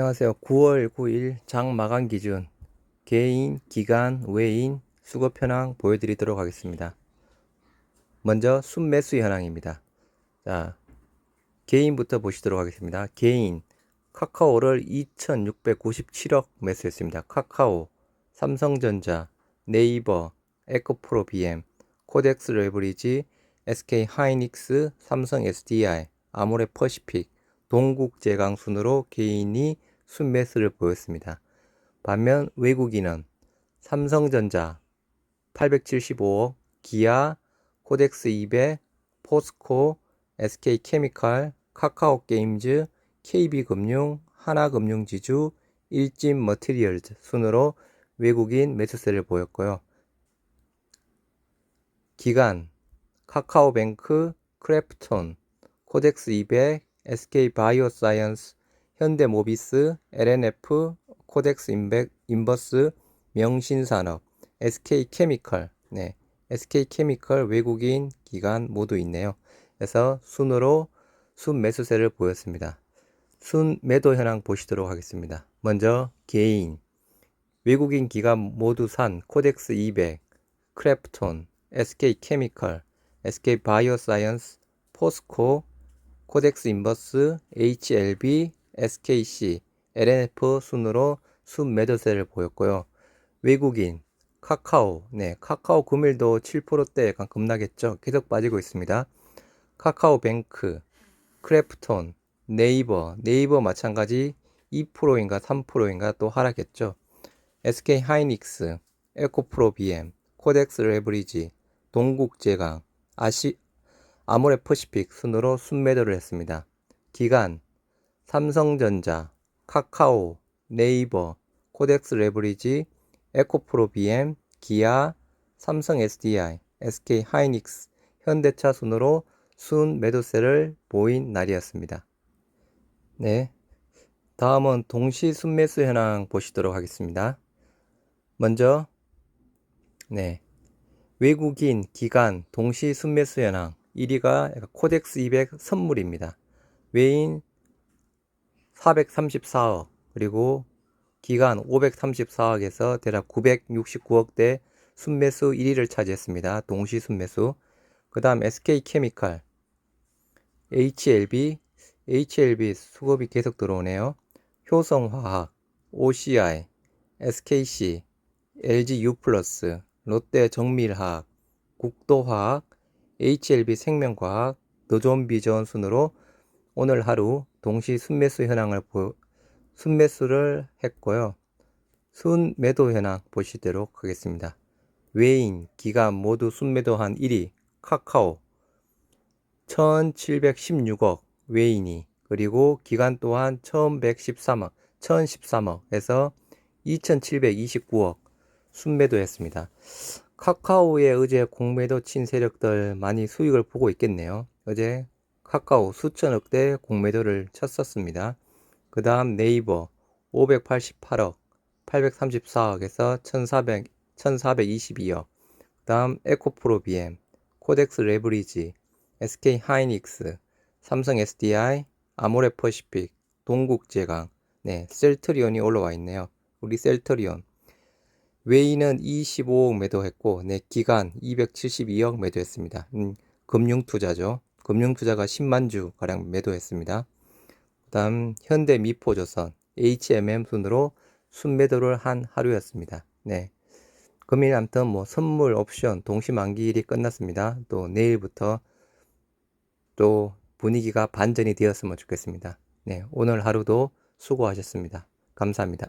안녕하세요. 9월 9일 장 마감 기준 개인, 기간, 외인, 수급 현황 보여드리도록 하겠습니다. 먼저 순매수 현황입니다. 자, 개인부터 보시도록 하겠습니다. 개인, 카카오를 2,697억 매수했습니다. 카카오, 삼성전자, 네이버, 에코프로 BM, 코덱스 레버리지, SK 하이닉스, 삼성 SDI, 아모레 퍼시픽, 동국제강 순으로 개인이 순매수를 보였습니다. 반면 외국인은 삼성전자 875억, 기아, 코덱스 200, 포스코, SK케미칼, 카카오게임즈, KB금융, 하나금융지주, 일진 머티리얼즈 순으로 외국인 매수세를 보였고요. 기간 카카오뱅크, 크래프톤, 코덱스 200, SK바이오사이언스, 현대모비스, LNF, 코덱스 인백, 인버스, 명신산업, SK케미컬, 네, SK케미컬 외국인 기관 모두 있네요. 그래서 순으로 순 매수세를 보였습니다. 순 매도 현황 보시도록 하겠습니다. 먼저 개인 외국인 기관 모두 산 코덱스 200, 크래프톤, SK케미컬, SK바이오사이언스, 포스코, 코덱스 인버스, HLB, SKC, LNF 순으로 순 매도세를 보였고요. 외국인 카카오, 네, 카카오 금일도 7%대 약간 급락했죠. 계속 빠지고 있습니다. 카카오뱅크, 크래프톤, 네이버, 네이버 마찬가지 2%인가 3%인가 또 하락했죠. SK 하이닉스, 에코프로 BM, 코덱스 레브리지, 동국제강, 아시 아모레 퍼시픽 순으로 순매도를 했습니다. 기간 삼성전자, 카카오, 네이버, 코덱스 레브리지, 에코프로 BM, 기아, 삼성 SDI, SK 하이닉스, 현대차 순으로 순 매도세를 보인 날이었습니다. 네. 다음은 동시 순매수 현황 보시도록 하겠습니다. 먼저 네. 외국인 기간 동시 순매수 현황 1위가 코덱스 200 선물입니다. 외인 434억 그리고 기간 534억에서 대략 969억대 순매수 1위를 차지했습니다. 동시 순매수. 그 다음 SK케미칼, HLB, HLB 수급이 계속 들어오네요. 효성화학, OCI, SKC, LGU+, 롯데 정밀화학, 국도화학, HLB 생명과학, 노존비전 순으로 오늘 하루 동시 순매수 현황을 보, 순매수를 했고요. 순매도 현황 보시도록 하겠습니다. 외인, 기간 모두 순매도한 1위 카카오 1716억 외인이 그리고 기간 또한 1113억 1013억에서 2729억 순매도했습니다. 카카오에 어제 공매도 친 세력들 많이 수익을 보고 있겠네요. 어제 카카오 수천억대 공매도를 쳤었습니다. 그 다음 네이버 588억, 834억에서 1400, 1422억. 그 다음 에코프로 BM, 코덱스 레브리지, SK 하이닉스, 삼성 SDI, 아모레 퍼시픽, 동국제강, 네, 셀트리온이 올라와 있네요. 우리 셀트리온. 외인은 25억 매도했고, 네, 기간 272억 매도했습니다. 음, 금융투자죠. 금융투자가 10만 주 가량 매도했습니다. 그 다음 현대 미포조선 HMM 순으로 순매도를 한 하루였습니다. 네. 금일 아무튼 뭐 선물 옵션 동시 만기일이 끝났습니다. 또 내일부터 또 분위기가 반전이 되었으면 좋겠습니다. 네. 오늘 하루도 수고하셨습니다. 감사합니다.